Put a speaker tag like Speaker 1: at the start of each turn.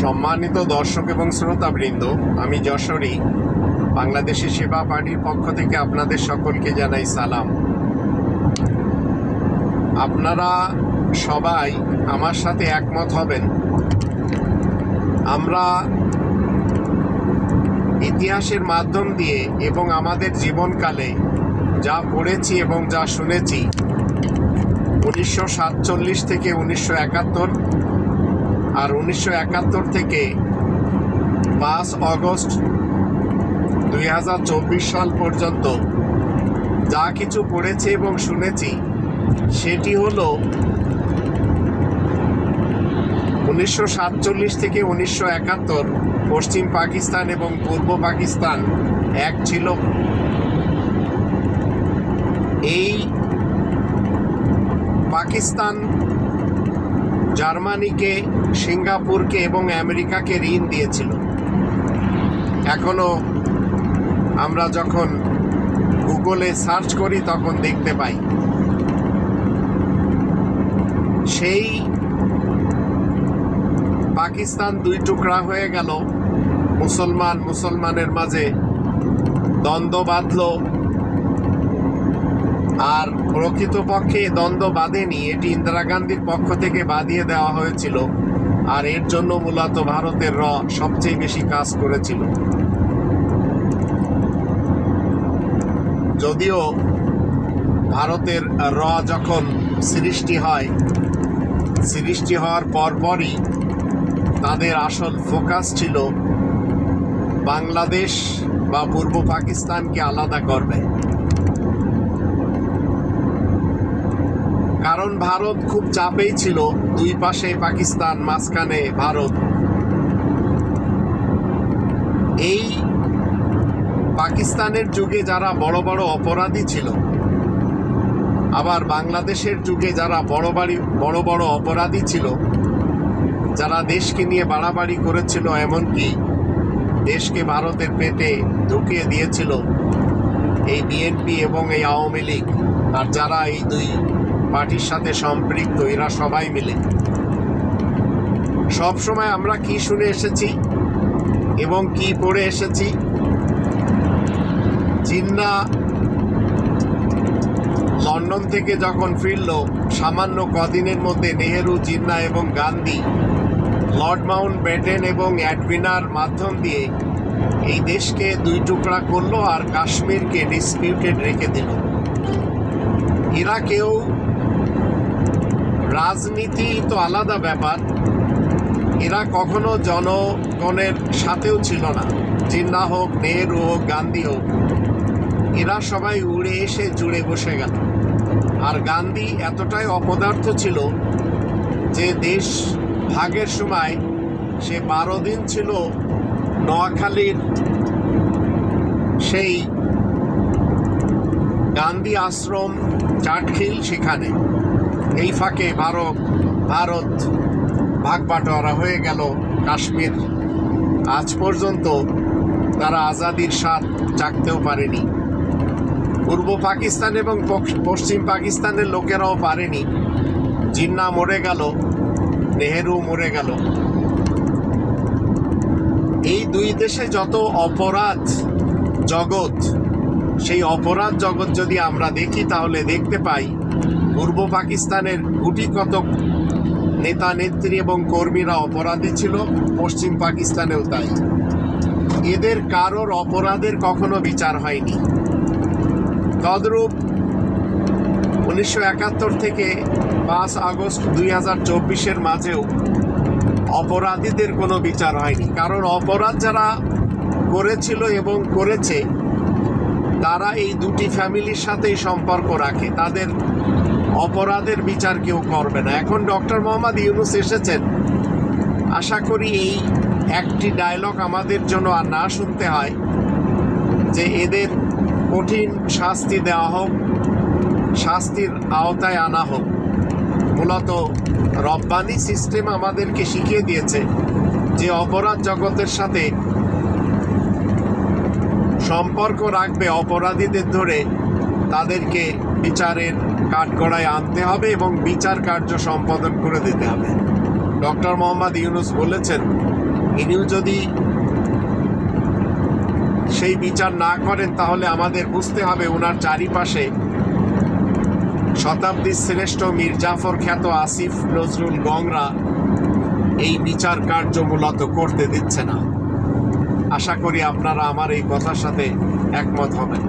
Speaker 1: সম্মানিত দর্শক এবং শ্রোতাবৃন্দ, আমি যশোরী। বাংলাদেশি সেবা পার্টির পক্ষ থেকে আপনাদের সকলকে জানাই সালাম। আপনারা সবাই আমার সাথে একমত হবেন। আমরা ইতিহাসের মাধ্যম দিয়ে এবং আমাদের জীবনকালে যা পড়েছি এবং যা শুনেছি, উনিশশো সাতচল্লিশ থেকে উনিশশো একাত্তর আর উনিশশো একাত্তর থেকে পাঁচ অগস্ট দুই হাজার চব্বিশ সাল পর্যন্ত যা কিছু পড়েছি এবং শুনেছি, সেটি হলো উনিশশো সাতচল্লিশ থেকে উনিশশো একাত্তর পশ্চিম পাকিস্তান এবং পূর্ব পাকিস্তান এক ছিল। এই পাকিস্তান জার্মানিকে, সিঙ্গাপুরকে এবং আমেরিকাকে ঋণ দিয়েছিল। এখনও আমরা যখন গুগলে সার্চ করি, তখন দেখতে পাই। সেই পাকিস্তান দুই টুকরা হয়ে গেল। মুসলমান, মুসলমানের মাঝে দ্বন্দ্ব বাঁধল। আর প্রকৃতপক্ষে দ্বন্দ্ব বাঁধেনি, এটি ইন্দিরা গান্ধীর পক্ষ থেকে বাঁধিয়ে দেওয়া হয়েছিল আর এর জন্য মূলত ভারতের র সবচেয়ে বেশি কাজ করেছিল। যদিও ভারতের র যখন সৃষ্টি হয়, সৃষ্টি হওয়ার পরপরই তাদের আসল ফোকাস ছিল বাংলাদেশ বা পূর্ব পাকিস্তানকে আলাদা করবে। কারণ ভারত খুব চাপেই ছিল। দুই পাশে পাকিস্তান, মাঝখানে ভারত। এই পাকিস্তানের যুগে যারা বড় বড় অপরাধী ছিল, আবার বাংলাদেশের যুগে যারা বড় বাড়ি, বড় বড় অপরাধী ছিল, যারা দেশকে নিয়ে বাড়াবাড়ি করেছিল, এমনকি দেশকে ভারতের পেটে ঢুকিয়ে দিয়েছিল, এই বিএনপি এবং এই আওয়ামী লীগ, আর যারা এই দুই পার্টির সাথে সম্পৃক্ত, এরা সবাই মিলে। সব সময় আমরা কি শুনে এসেছি এবং কি পড়ে এসেছি? জিন্না লন্ডন থেকে যখন ফিরল, সামান্য কদিনের মধ্যে নেহেরু, জিন্না এবং গান্ধী লর্ড মাউন্ট ব্যাটেন এবং অ্যাডভিনার মাধ্যম দিয়ে এই দেশকে দুই টুকরা করল আর কাশ্মীরকে ডিসপিউটেড রেখে দিল। এরা কেউ রাজনীতি তো আলাদা ব্যাপার। এরা কখনো জনগণের সাথেও ছিল না। জিন্না হোক, নেহরু হোক, গান্ধী হোক। এরা সবাই উড়ে এসে জুড়ে বসে গেল। আর গান্ধী এতটাই অপদার্থ ছিল যে দেশ ভাগের সময় সে বারো দিন ছিল নোয়াখালীর সেই গান্ধী আশ্রম, চাটখিল সেখানে। এই ফাঁকে ভারত ভারত ভাগ বাটোয়ারা হয়ে গেল কাশ্মীর। আজ পর্যন্ত তারা আজাদির স্বাদ চাকতেও পারেনি। পূর্ব পাকিস্তান এবং পশ্চিম পাকিস্তানের লোকেরাও পারেনি। জিন্না মরে গেল, নেহেরু মরে গেল। এই দুই দেশে যত অপরাধ জগৎ, সেই অপরাধ জগৎ যদি আমরা দেখি, তাহলে দেখতে পাই পূর্ব পাকিস্তানের গুটি কতক নেতা, নেত্রী এবং কর্মীরা অপরাধী ছিল, পশ্চিম পাকিস্তানেও তাই। এদের কারোর অপরাধের কখনো বিচার হয়নি। তদ্রূপ উনিশশো একাত্তর থেকে পাঁচ আগস্ট দুই হাজার চব্বিশের মাঝেও অপরাধীদের কোনো বিচার হয়নি। কারণ অপরাধ যারা করেছিল এবং করেছে, তারা এই দুটি ফ্যামিলির সাথেই সম্পর্ক রাখে। তাদের অপরাধের বিচার কেউ করবে না। এখন ডক্টর মোহাম্মদ ইউনুস এসেছেন। আশা করি এই একটি ডায়লগ আমাদের জন্য আর না শুনতে হয় যে এদের কঠিন শাস্তি দেওয়া হোক, শাস্তির আওতায় আনা হোক। মূলত রব্বানি সিস্টেম আমাদেরকে শিখিয়ে দিয়েছে যে অপরাধ জগতের সাথে সম্পর্ক রাখবে অপরাধীদের ধরে তাদেরকে বিচারের কাঠগড়ায় আনতে হবে এবং বিচার কার্য সম্পাদন করে দিতে হবে। ডক্টর মোহাম্মদ ইউনুস বলেছেন, ইনিও যদি সেই বিচার না করেন, তাহলে আমাদের বুঝতে হবে ওনার চারিপাশে শতাব্দীর শ্রেষ্ঠ মীর জাফর খ্যাত আসিফ নজরুল গংরা এই বিচার কার্য মূলত করতে দিচ্ছে না। আশা করি আপনারা আমার এই কথার সাথে একমত হবেন।